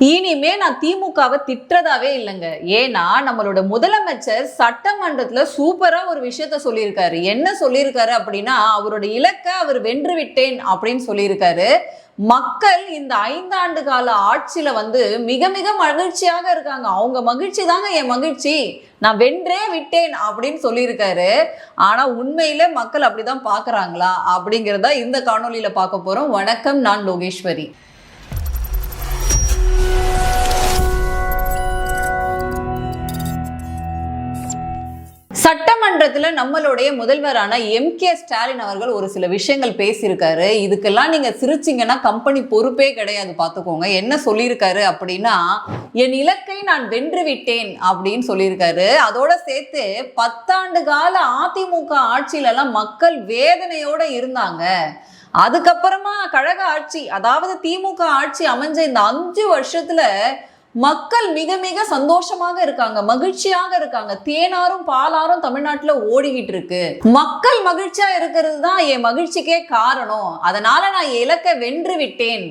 இனிமே நான் திமுகவை திட்டுறதாவே இல்லைங்க. ஏன்னா நம்மளோட முதலமைச்சர் சட்டமன்றத்துல சூப்பரா ஒரு விஷயத்த சொல்லியிருக்காரு. என்ன சொல்லியிருக்காரு அப்படின்னா அவரோட இலக்கை அவர் வென்று விட்டேன் அப்படின்னு சொல்லியிருக்காரு. மக்கள் இந்த ஐந்தாண்டு கால ஆட்சியில வந்து மிக மிக மகிழ்ச்சியாக இருக்காங்க. அவங்க மகிழ்ச்சி தாங்க என் மகிழ்ச்சி. நான் வென்றே விட்டேன் அப்படின்னு சொல்லியிருக்காரு. ஆனா உண்மையில மக்கள் அப்படிதான் பாக்குறாங்களா அப்படிங்கிறத இந்த காணொலியில பார்க்க போறோம். வணக்கம் நான் லோகேஸ்வரி. சட்டமன்றத்துல நம்மளுடைய முதல்வரான எம் கே ஸ்டாலின் அவர்கள் ஒரு சில விஷயங்கள் பேசியிருக்காரு. இதுக்கெல்லாம் நீங்க சிரிச்சீங்கன்னா கம்பெனி பொறுப்பே கிடையாது பார்த்துக்கோங்க என்ன சொல்லியிருக்காரு அப்படின்னா என் இலக்கை நான் வென்று விட்டேன் அப்படின்னு சொல்லியிருக்காரு. அதோட சேர்த்து பத்தாண்டு கால அதிமுக ஆட்சியிலலாம் மக்கள் வேதனையோட இருந்தாங்க. அதுக்கப்புறமா கழக ஆட்சி அதாவது திமுக ஆட்சி அமைஞ்ச இந்த அஞ்சு வருஷத்துல மக்கள் மிக மிக சந்தோஷமாக இருக்காங்க மகிழ்ச்சியாக இருக்காங்க. தேனாரும் பாலாரும் தமிழ்நாட்டுல ஓடிக்கிட்டு இருக்கு. மக்கள் மகிழ்ச்சியா இருக்கிறது தான் என் மகிழ்ச்சிக்கே காரணம். அதனால நான் இலக்கை வென்று விட்டேன்.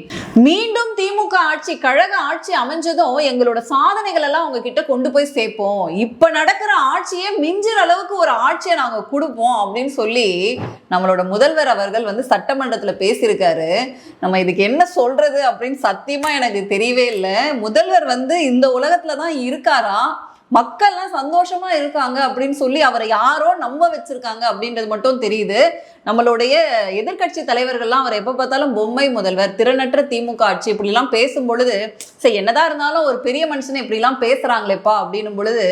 மீண்டும் திமுக ஆட்சி கழக ஆட்சி அமைஞ்சதும் எங்களோட சாதனைகள் எல்லாம் உங்ககிட்ட கொண்டு போய் சேர்ப்போம். இப்ப நடக்கிற ஆட்சியே மிஞ்சுற அளவுக்கு ஒரு ஆட்சியை நாங்க கொடுப்போம் அப்படின்னு சொல்லி நம்மளோட முதல்வர் அவர்கள் வந்து சட்டமன்றத்துல பேசியிருக்காரு. நம்ம இதுக்கு என்ன சொல்றது அப்படின்னு சத்தியமா எனக்கு தெரியவே இல்லை. முதல்வர் வந்து இந்த உலகத்துல தான் இருக்காரா? மக்கள்லாம் சந்தோஷமா இருக்காங்க அப்படின்னு சொல்லி அவரை யாரோ நம்ப வச்சிருக்காங்க அப்படின்றது மட்டும் தெரியுது. நம்மளுடைய எதிர்க்கட்சி தலைவர்கள்லாம் அவர் எப்போ பார்த்தாலும் பொம்மை முதல்வர் திறனற்ற திமுக ஆட்சி இப்படிலாம் பேசும் பொழுது சரி என்னதான் இருந்தாலும் ஒரு பெரிய மனுஷனை இப்படிலாம் பேசுறாங்களேப்பா அப்படின்னும் பொழுது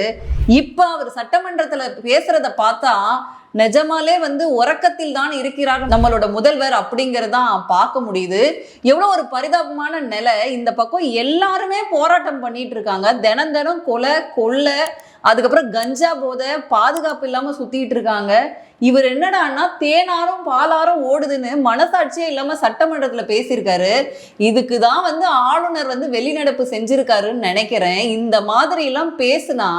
இப்போ அவர் சட்டமன்றத்தில் பேசுறத பார்த்தா நிஜமாலே வந்து உறக்கத்தில் தான் இருக்கிறார் நம்மளோட முதல்வர் அப்படிங்கறதான் பார்க்க முடியுது. எவ்வளோ ஒரு பரிதாபமான நிலை. இந்த பக்கம் எல்லாருமே போராட்டம் பண்ணிட்டு இருக்காங்க. தினம் தினம் கொலை கொள்ளை அதுக்கப்புறம் கஞ்சா போதை பாதுகாப்பு இல்லாம சுத்திட்டு இருக்காங்க. இவர் என்னடான்னா தேனாரும் பாலாரும் ஓடுதுன்னு மனசாட்சியே இல்லாம சட்டமன்றத்துல பேசியிருக்காரு. இதுக்கு தான் வந்து ஆளுநர் வந்து வெளிநடப்பு செஞ்சிருக்காருன்னு நினைக்கிறேன். இந்த மாதிரி எல்லாம் பேசுனா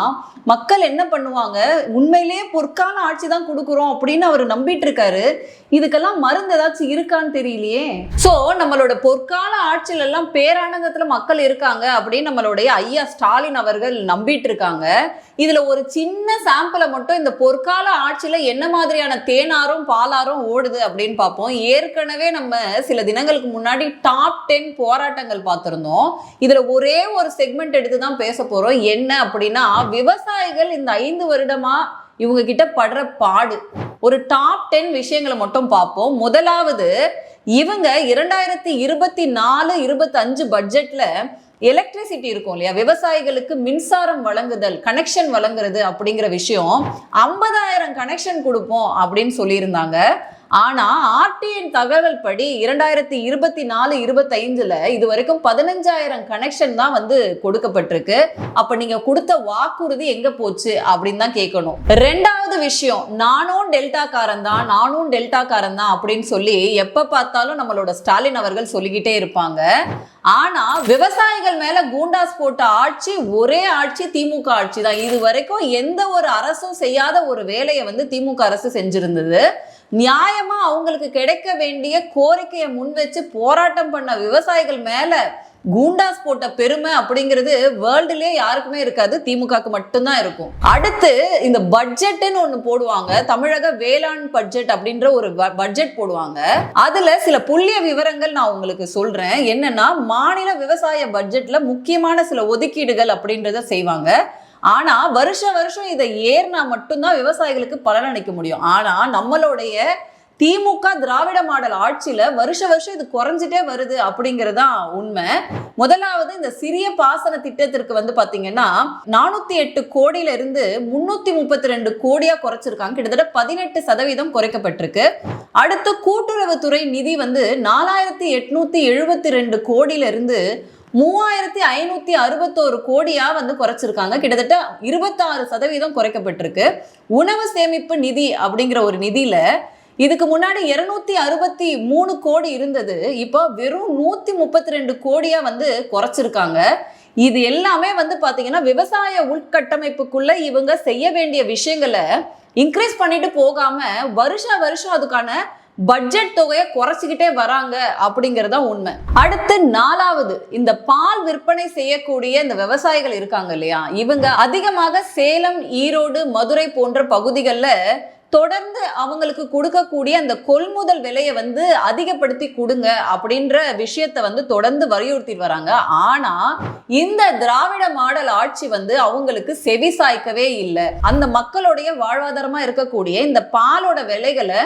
மக்கள் என்ன பண்ணுவாங்க? உண்மையிலேயே பொற்கால ஆட்சி தான் கொடுக்குறோம் அப்படின்னு அவர் நம்பிட்டு இருக்காரு இதுக்கெல்லாம் மருந்து ஏதாச்சும் இருக்கான்னு தெரியலையே. ஸோ நம்மளோட பொற்கால ஆட்சியில எல்லாம் மக்கள் இருக்காங்க அப்படின்னு நம்மளுடைய ஐயா ஸ்டாலின் அவர்கள் நம்பிட்டு இருக்காங்க இதுல ஒரு சின்ன சாம்பிளை மட்டும் இந்த பொற்கால ஆட்சியில என்ன மாதிரியான தேனாரும் பாலாரும் ஓடுது அப்படின்னு பார்ப்போம். ஏற்கனவே நம்ம சில தினங்களுக்கு முன்னாடி டாப் டென் போராட்டங்கள் பார்த்துருந்தோம். இதுல ஒரே ஒரு செக்மெண்ட் எடுத்து தான் பேச போறோம். என்ன அப்படின்னா விவசாயிகள் இந்த ஐந்து வருடமா இவங்க கிட்ட படுற பாடு. ஒரு டாப் டென் விஷயங்களை மட்டும் பார்ப்போம். முதலாவது இவங்க இரண்டாயிரத்தி இருபத்தி நாலு இருபத்தஞ்சு பட்ஜெட்ல எலக்ட்ரிசிட்டி இருக்கும் இல்லையா? விவசாயிகளுக்கு மின்சாரம் வழங்குதல் கனெக்ஷன் வழங்குறது அப்படிங்கிற விஷயம் ஐம்பதாயிரம் கனெக்ஷன் கொடுப்போம் அப்படின்னு சொல்லியிருந்தாங்க. ஆனால் ஆர்டிஎன் தகவல் படி இரண்டாயிரத்தி இருபத்தி நாலு இருபத்தைந்துல இது வரைக்கும் பதினஞ்சாயிரம் கனெக்ஷன் தான் வந்து கொடுக்கப்பட்டிருக்கு. அப்போ நீங்கள் கொடுத்த வாக்குறுதி எங்கே போச்சு அப்படின்னு தான் கேட்கணும். ரெண்டாவது விஷயம் நானும் டெல்டாக்காரன் தான் நானும் டெல்டாக்காரன் தான் அப்படின்னு சொல்லி எப்போ பார்த்தாலும் நம்மளோட ஸ்டாலின் அவர்கள் சொல்லிக்கிட்டே இருப்பாங்க. ஆனா விவசாயிகள் மேல கூண்டாஸ் போட்ட ஆட்சி ஒரே ஆட்சி திமுக ஆட்சி தான். இது வரைக்கும் எந்த ஒரு அரசும் செய்யாத ஒரு வேலையை வந்து திமுக அரசு செஞ்சிருந்தது. நியாயமா அவங்களுக்கு கிடைக்க வேண்டிய கோரிக்கையை முன் வச்சு போராட்டம் பண்ண விவசாயிகள் மேல கூண்டாஸ் போட்ட பெருமை அப்படிங்கிறது வேர்ல்டுலயே யாருக்குமே இருக்காது. திமுகக்கு மட்டும்தான் இருக்கும். அடுத்து இந்த பட்ஜெட்னு ஒண்ணு போடுவாங்க. தமிழக வேளாண் பட்ஜெட் அப்படின்ற ஒரு பட்ஜெட் போடுவாங்க. அதுல சில புள்ளிய விவரங்கள் நான் உங்களுக்கு சொல்றேன். என்னன்னா மாநில விவசாய பட்ஜெட்ல முக்கியமான சில ஒதுக்கீடுகள் அப்படின்றத செய்வாங்க. ஆனா வருஷ வருஷம் இதை ஏறினா மட்டும்தான் விவசாயிகளுக்கு பலனளிக்க முடியும். ஆனா நம்மளுடைய திமுக திராவிட மாடல் ஆட்சியில வருஷ வருஷம் இது குறைஞ்சிட்டே வருது அப்படிங்கறதுதான் உண்மை. முதலாவது இந்த சிறிய பாசன திட்டத்திற்கு வந்து பாத்தீங்கன்னா நானூத்தி எட்டு கோடியில இருந்து முன்னூத்தி முப்பத்தி ரெண்டு கோடியா குறைச்சிருக்காங்க. கிட்டத்தட்ட பதினெட்டு சதவீதம் குறைக்கப்பட்டிருக்கு. அடுத்து கூட்டுறவுத்துறை நிதி வந்து நாலாயிரத்தி எட்நூத்தி எழுபத்தி ரெண்டு கோடியில இருந்து மூவாயிரத்தி ஐநூத்தி அறுபத்தோரு கோடியா வந்து குறைச்சிருக்காங்க. கிட்டத்தட்ட இருபத்தாறு சதவீதம் குறைக்கப்பட்டிருக்கு. உணவு சேமிப்பு நிதி அப்படிங்கிற ஒரு நிதியில இதுக்கு முன்னாடி இருநூத்தி அறுபத்தி மூணு கோடி இருந்தது. இப்போ வெறும் நூத்தி முப்பத்தி ரெண்டு கோடியா வந்து குறைச்சிருக்காங்க. இது எல்லாமே வந்து பாத்தீங்கன்னா விவசாய உள்கட்டமைப்புக்குள்ள இவங்க செய்ய வேண்டிய விஷயங்களை இன்க்ரீஸ் பண்ணிட்டு போகாம வருஷ வருஷம் அதுக்கான பட்ஜெட் தொகையை குறைச்சிக்கிட்டே வராங்க அப்படிங்கறதா உண்மை. அடுத்து நாலாவது இந்த பால் விற்பனை செய்யக்கூடிய இந்த விவசாயிகள் இருக்காங்க இல்லையா? இவங்க அதிகமாக சேலம் ஈரோடு மதுரை போன்ற பகுதிகளில் தொடர்ந்து அவங்களுக்கு கொடுக்கக்கூடிய அந்த கொள்முதல் விலையை வந்து அதிகப்படுத்தி கொடுங்க அப்படின்ற விஷயத்த வந்து தொடர்ந்து வலியுறுத்தி வராங்க. ஆனா இந்த திராவிட மாடல் ஆட்சி வந்து அவங்களுக்கு செவி சாய்க்கவே இல்லை. அந்த மக்களுடைய வாழ்வாதாரமா இருக்கக்கூடிய இந்த பாலோட விலைகளை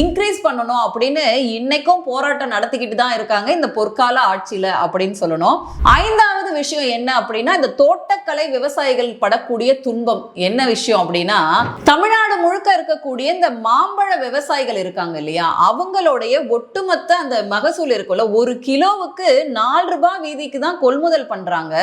இன்க்ரீஸ் பண்ணணும் அப்படின்னு இன்னைக்கும் போராட்டம் நடத்திக்கிட்டு தான் இருக்காங்க இந்த பொற்கால ஆட்சியில அப்படின்னு சொல்லணும். ஐந்தாவது விஷயம் என்ன அப்படின்னா இந்த தோட்டக்கலை விவசாயிகள் படக்கூடிய துன்பம் என்ன விஷயம் அப்படின்னா தமிழ்நாடு முழுக்க இருக்கக்கூடிய இந்த மாம்பழ விவசாயிகள் இருக்காங்க இல்லையா? அவங்களுடைய ஒட்டுமொத்த அந்த மகசூல் இருக்குல்ல ஒரு கிலோவுக்கு நாலு ரூபாய் வீதிக்கு தான் கொள்முதல் பண்றாங்க.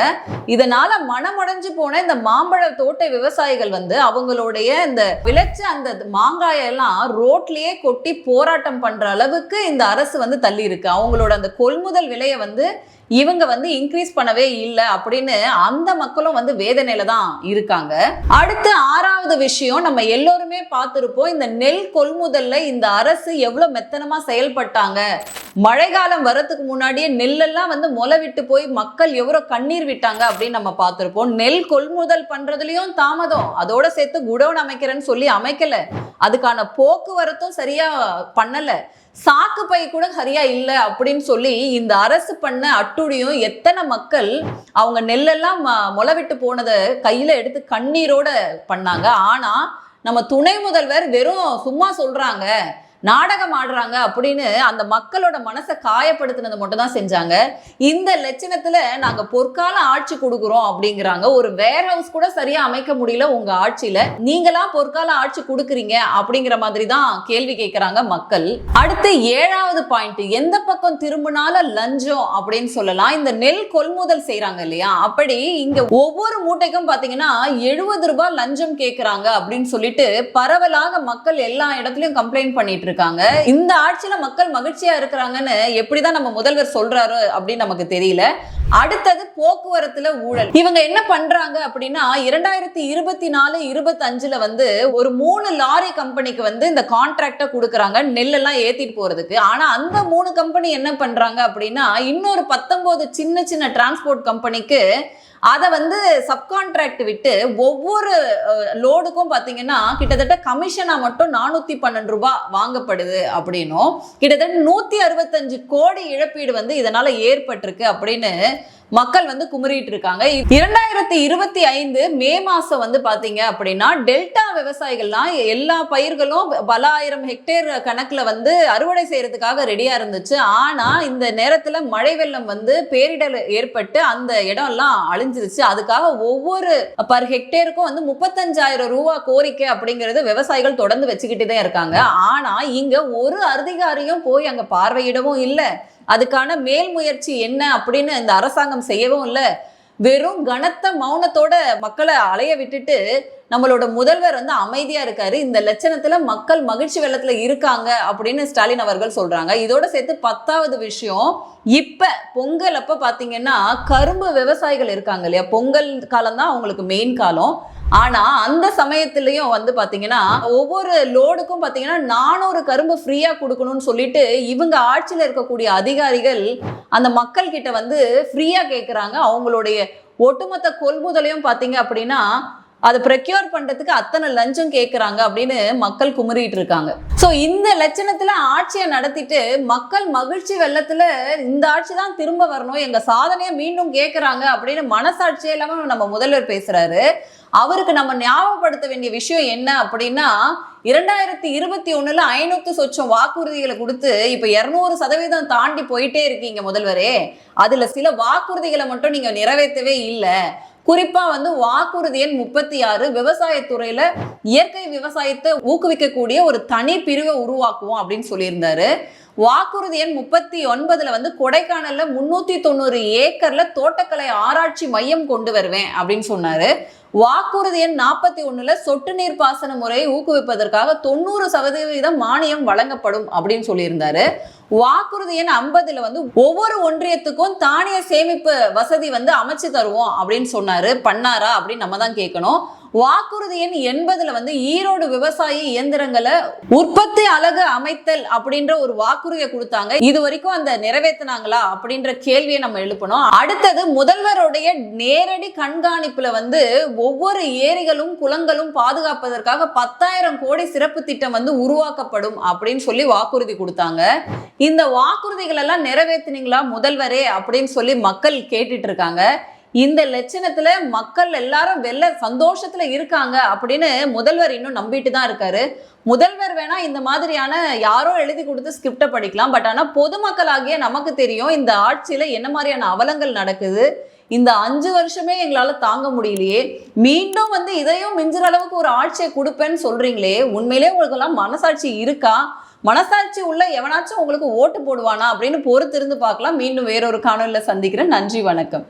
இதனால மனமடைஞ்சு போன இந்த மாம்பழ தோட்ட விவசாயிகள் வந்து அவங்களுடைய இந்த விளைச்ச அந்த மாங்காயெல்லாம் ரோட்லயே கொட்டு ஒட்டி போராட்டம் பண்ற அளவுக்கு இந்த அரசு வந்து தள்ளி இருக்கு. அவங்களோட அந்த கொள்முதல் விலையை வந்து இவங்க வந்து இன்க்ரீஸ் பண்ணவே இல்லை அப்படின்னு அந்த மக்களும் வந்து வேதனையில தான் இருக்காங்க. அடுத்து ஆறாவது விஷயம் நம்ம எல்லோருமே பார்த்துருப்போம் இந்த நெல் கொள்முதல்ல இந்த அரசு எவ்வளவு மெத்தனமா செயல்பட்டாங்க. மழைக்காலம் வரத்துக்கு முன்னாடியே நெல்லெல்லாம் வந்து முளை விட்டு போய் மக்கள் எவ்வளோ கண்ணீர் விட்டாங்க அப்படின்னு நம்ம பார்த்துருப்போம். நெல் கொள்முதல் பண்றதுலயும் தாமதம். அதோட சேர்த்து குடோன் அமைக்கிறேன்னு சொல்லி அமைக்கல. அதுக்கான போக்குவரத்தும் சரியா பண்ணல. சாக்கு பை கூட சரியா இல்லை அப்படின்னு சொல்லி இந்த அரசு பண்ண அட்டுடியும் எத்தனை மக்கள் அவங்க நெல்லெல்லாம் ம- முளை விட்டு போனதை கையில எடுத்து கண்ணீரோட பண்ணாங்க. ஆனா நம்ம துணை முதல்வர் வெறும் சும்மா சொல்றாங்க. நாடகம் ஆடுறாங்க அப்படின்னு அந்த மக்களோட மனசை காயப்படுத்தினது மட்டும் தான் செஞ்சாங்க. இந்த லட்சணத்துல நாங்க பொற்கால ஆட்சி கொடுக்குறோம் அப்படிங்கிறாங்க. ஒரு வேர் ஹவுஸ் கூட சரியா அமைக்க முடியல உங்க ஆட்சியில. நீங்களா பொற்கால ஆட்சி கொடுக்குறீங்க அப்படிங்கிற மாதிரி தான் கேள்வி கேட்கிறாங்க மக்கள். அடுத்து ஏழாவது பாயிண்ட் எந்த பக்கம் திரும்பினாலும் லஞ்சம் அப்படின்னு சொல்லலாம். இந்த நெல் கொள்முதல் செய்யறாங்க இல்லையா? அப்படி இங்க ஒவ்வொரு மூட்டைக்கும் பாத்தீங்கன்னா எழுபது ரூபாய் லஞ்சம் கேட்கிறாங்க அப்படின்னு சொல்லிட்டு பரவலாக மக்கள் எல்லா இடத்துலயும் கம்ப்ளைண்ட் பண்ணிட்டு இருக்காங்க இந்த ஆட்சியில மக்கள் மகிழ்ச்சியா இருக்கிறாங்கன்னு எப்படிதான் நம்ம முதல்வர் சொல்றாரு அப்படின்னு நமக்கு தெரியல. அடுத்தது போக்குவரத்துல ஊழல். இவங்க என்ன பண்றாங்க அப்படின்னா இரண்டாயிரத்தி இருபத்தி நாலு இருபத்தி அஞ்சுல வந்து ஒரு மூணு லாரி கம்பெனிக்கு வந்து இந்த கான்ட்ராக்டை கொடுக்குறாங்க நெல்லெல்லாம் ஏத்திட்டு போறதுக்கு. ஆனா அந்த மூணு கம்பெனி என்ன பண்றாங்க அப்படின்னா இன்னொரு பத்தொன்பது சின்ன சின்ன டிரான்ஸ்போர்ட் கம்பெனிக்கு அதை வந்து சப்கான்ட்ராக்ட் விட்டு ஒவ்வொரு லோடுக்கும் பார்த்தீங்கன்னா கிட்டத்தட்ட கமிஷனாக மட்டும் நானூற்றி பன்னெண்டு ரூபாய் வாங்கப்படுது அப்படின்னும். கிட்டத்தட்ட நூற்றி அறுபத்தஞ்சு கோடி இழப்பீடு வந்து இதனால் ஏற்பட்டிருக்கு அப்படின்னு மக்கள் வந்து குமரிட்டு இருக்காங்க. இரண்டாயிரத்தி இருபத்தி ஐந்து மே மாசம் வந்து பாத்தீங்க அப்படின்னா டெல்டா விவசாயிகள்லாம் எல்லா பயிர்களும் பல ஆயிரம் ஹெக்டேர் கணக்குல வந்து அறுவடை செய்யறதுக்காக ரெடியா இருந்துச்சு. ஆனா இந்த நேரத்துல மழை வெள்ளம் வந்து பேரிடர் ஏற்பட்டு அந்த இடம் எல்லாம் அழிஞ்சிருச்சு. அதுக்காக ஒவ்வொரு பர் ஹெக்டேருக்கும் வந்து முப்பத்தஞ்சாயிரம் ரூபா கோரிக்கை அப்படிங்கிறது விவசாயிகள் தொடர்ந்து வச்சுக்கிட்டு தான் இருக்காங்க. ஆனா இங்க ஒரு அதிகாரியும் போய் அங்க பார்வையிடவும் இல்லை. அதுக்கான மேல் முயற்சி என்ன அப்படின்னு இந்த அரசாங்கம் செய்யவும் இல்லை. வெறும் கனத்த மௌனத்தோட மக்களை அலைய விட்டுட்டு நம்மளோட முதல்வர் வந்து அமைதியா இருக்காரு. இந்த லட்சணத்துல மக்கள் மகிழ்ச்சி வெள்ளத்துல இருக்காங்க அப்படின்னு ஸ்டாலின் அவர்கள் சொல்றாங்க. இதோட சேர்த்து பத்தாவது விஷயம் இப்ப பொங்கல் அப்ப பாத்தீங்கன்னா கரும்பு விவசாயிகள் இருக்காங்க இல்லையா? பொங்கல் காலம் தான் அவங்களுக்கு மெயின் காலம். ஆனா அந்த சமயத்திலயும் வந்து பாத்தீங்கன்னா ஒவ்வொரு லோடுக்கும் பாத்தீங்கன்னா நானூறு கரும்பு ஃப்ரீயா கொடுக்கணும்னு சொல்லிட்டு இவங்க ஆட்சியில இருக்கக்கூடிய அதிகாரிகள் அந்த மக்கள் கிட்ட வந்து ஃப்ரீயா கேட்கறாங்க அவங்களுடைய ஒட்டுமொத்த கொள்முதலையும் பாத்தீங்க அப்படின்னா அதை ப்ரெக்யூர் பண்றதுக்கு அத்தனை லஞ்சம் கேட்குறாங்க அப்படின்னு மக்கள் குமரிட்டு இருக்காங்க. ஸோ இந்த லட்சணத்துல ஆட்சியை நடத்திட்டு மக்கள் மகிழ்ச்சி வெள்ளத்துல இந்த ஆட்சி தான் திரும்ப வரணும் எங்க சாதனையை மீண்டும் கேட்குறாங்க அப்படின்னு மனசாட்சியே இல்லாம நம்ம முதல்வர் பேசுறாரு. அவருக்கு நம்ம ஞாபகப்படுத்த வேண்டிய விஷயம் என்ன அப்படின்னா இரண்டாயிரத்தி இருபத்தி ஒண்ணுல ஐநூத்து சொச்சம் வாக்குறுதிகளை கொடுத்து இப்ப இருநூறு சதவீதம் தாண்டி போயிட்டே இருக்கீங்க முதல்வரே. அதுல சில வாக்குறுதிகளை மட்டும் நீங்க நிறைவேற்றவே இல்லை. குறிப்பாக வந்து வாக்குறுதி எண் முப்பத்தி ஆறு விவசாயத்துறையில் இயற்கை விவசாயத்தை ஊக்குவிக்கக்கூடிய ஒரு தனி பிரிவை உருவாக்குவோம் அப்படின்னு சொல்லியிருந்தாரு. வாக்குறுதி எண் முப்பத்தி ஒன்பதுல வந்து கொடைக்கானல்ல முன்னூத்தி தொண்ணூறு ஏக்கர்ல தோட்டக்கலை ஆராய்ச்சி மையம் கொண்டு வருவேன் அப்படின்னு சொன்னாரு. வாக்குறுதி எண் நாற்பத்தி ஒண்ணுல சொட்டு நீர் பாசன முறையை ஊக்குவிப்பதற்காக தொண்ணூறு சதவீதம் மானியம் வழங்கப்படும் அப்படின்னு சொல்லியிருந்தாரு. வாக்குறுதி எண் ஐம்பதுல வந்து ஒவ்வொரு ஒன்றியத்துக்கும் தானிய சேமிப்பு வசதி வந்து அமைச்சு தருவோம் அப்படின்னு சொன்னாரு. பண்ணாரா அப்படின்னு நம்ம தான் கேட்கணும். வாக்குறுதி எண் எண்பதுல வந்து ஈரோடு விவசாய இயந்திரங்களை உற்பத்தி அழகு அமைத்தல் அப்படின்ற ஒரு வாக்குறுதியை கொடுத்தாங்க. இது வரைக்கும் அந்த நிறைவேற்றினாங்களா அப்படின்ற கேள்வியை நம்ம எழுப்பணும். அடுத்தது முதல்வருடைய நேரடி கண்காணிப்புல வந்து ஒவ்வொரு ஏரிகளும் குளங்களும் பாதுகாப்பதற்காக பத்தாயிரம் கோடி சிறப்பு திட்டம் வந்து உருவாக்கப்படும் அப்படின்னு சொல்லி வாக்குறுதி கொடுத்தாங்க. இந்த வாக்குறுதிகள் எல்லாம் நிறைவேற்றினீங்களா முதல்வரே அப்படின்னு சொல்லி மக்கள் கேட்டுட்டு இருக்காங்க. இந்த லட்சணத்துல மக்கள் எல்லாரும் வெள்ள சந்தோஷத்துல இருக்காங்க அப்படின்னு முதல்வர் இன்னும் நம்பிட்டு தான் இருக்காரு. முதல்வர் வேணா இந்த மாதிரியான யாரோ எழுதி கொடுத்து ஸ்கிரிப்டை படிக்கலாம். பட் ஆனா பொதுமக்களாகிய நமக்கு தெரியும் இந்த ஆட்சியில என்ன மாதிரியான அவலங்கள் நடக்குது. இந்த அஞ்சு வருஷமே எங்களால தாங்க முடியலையே. மீண்டும் வந்து இதையும் மிஞ்சுற அளவுக்கு ஒரு ஆட்சியை கொடுப்பேன்னு சொல்றீங்களே. உண்மையிலே உங்களுக்கு எல்லாம் மனசாட்சி இருக்கா? மனசாட்சி உள்ள எவனாச்சும் உங்களுக்கு ஓட்டு போடுவானா அப்படின்னு பொறுத்திருந்து பார்க்கலாம். மீண்டும் வேறொரு காணொலியில் சந்திக்கிறேன். நன்றி வணக்கம்.